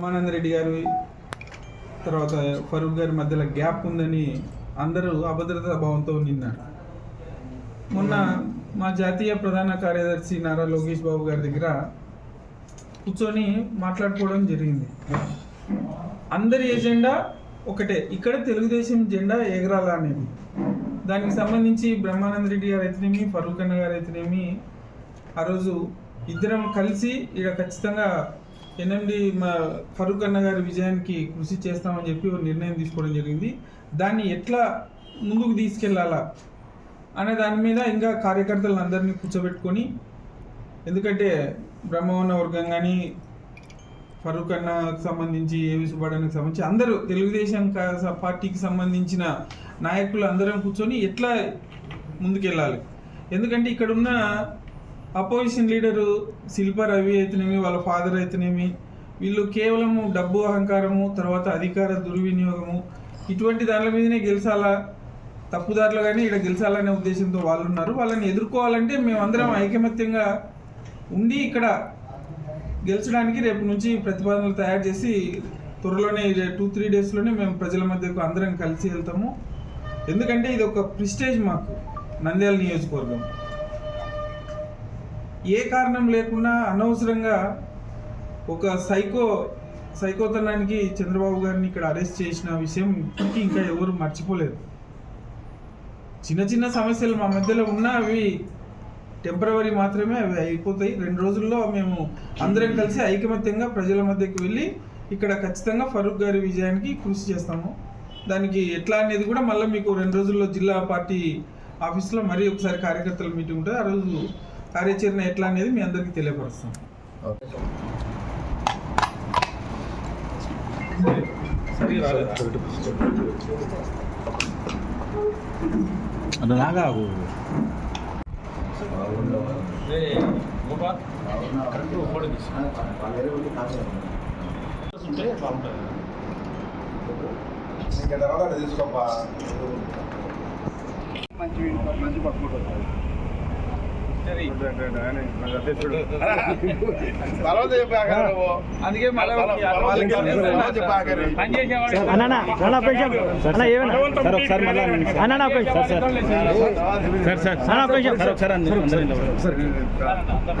బ్రహ్మానంద రెడ్డి గారు తర్వాత ఫరూక్ గారి మధ్యలో గ్యాప్ ఉందని అందరూ అభద్రతా భావంతో నిన్నారు. మొన్న మా జాతీయ ప్రధాన కార్యదర్శి నారా లోకేష్ బాబు గారి దగ్గర కూర్చొని మాట్లాడుకోవడం జరిగింది. అందరి ఎజెండా ఒకటే ఇక్కడ తెలుగుదేశం జెండా ఎగరాల అనేది. దానికి సంబంధించి బ్రహ్మానంద రెడ్డి గారు అయితేనేమి ఫరూక్ అన్న గారు అయితేనేమి ఆ రోజు ఇద్దరం కలిసి ఇక్కడ ఖచ్చితంగా ఎనిమిది మా ఫరూక్ అన్న గారి విజయానికి కృషి చేస్తామని చెప్పి ఒక నిర్ణయం తీసుకోవడం జరిగింది. దాన్ని ఎట్లా ముందుకు తీసుకెళ్ళాలా అనే దాని మీద ఇంకా కార్యకర్తలను అందరినీ కూర్చోబెట్టుకొని ఎందుకంటే బ్రహ్మవన్న వర్గం కానీ ఫరూక్ అన్నకు సంబంధించి ఏవి సుబ్బాడానికి సంబంధించి అందరూ తెలుగుదేశం కా- పార్టీకి సంబంధించిన నాయకులు అందరం కూర్చొని ఎట్లా ముందుకెళ్ళాలి? ఎందుకంటే ఇక్కడ ఉన్న అపోజిషన్ లీడరు శిల్ప రవి అయితేనేమి వాళ్ళ ఫాదర్ అయితేనేమి వీళ్ళు కేవలము డబ్బు అహంకారము తర్వాత అధికార దుర్వినియోగము ఇటువంటి దానిల మీదనే గెలిచాలా తప్పుదారులు కానీ ఇక్కడ గెలిచాలనే ఉద్దేశంతో వాళ్ళు ఉన్నారు వాళ్ళని ఎదుర్కోవాలంటే మేమందరం ఐకమత్యంగా ఉండి ఇక్కడ గెలిచడానికి రేపు నుంచి ప్రతిపాదనలు తయారు చేసి త్వరలోనే టూ త్రీ డేస్లోనే మేము ప్రజల మధ్యకు అందరం కలిసి వెళ్తాము. ఎందుకంటే ఇది ఒక ప్రిస్టేజ్ మాకు నంద్యాల నియోజకవర్గం. ఏ కారణం లేకుండా అనవసరంగా ఒక సైకో సైకోతనానికి చంద్రబాబు గారిని ఇక్కడ అరెస్ట్ చేసిన విషయం ఇప్పటికీ ఇంకా ఎవరు మర్చిపోలేదు. చిన్న చిన్న సమస్యలు మా మధ్యలో ఉన్నా అవి టెంపరవరీ మాత్రమే అవి అయిపోతాయి. రెండు రోజుల్లో మేము అందరం కలిసి ఐకమత్యంగా ప్రజల మధ్యకి వెళ్ళి ఇక్కడ ఖచ్చితంగా ఫరూక్ గారి విజయానికి కృషి చేస్తాము. దానికి ఎట్లా అనేది కూడా మళ్ళీ మీకు రెండు రోజుల్లో జిల్లా పార్టీ ఆఫీస్లో మరీ ఒకసారి కార్యకర్తల మీటింగ్ ఉంటుంది. ఆ రోజు కార్యాచరణ ఎట్లా అనేది మీ అందరికీ తెలియపరుస్తాం. అట్లా మంచి మంచి పట్టుకుంటుంది ఏమన్నా సార్. Sir sir. సార్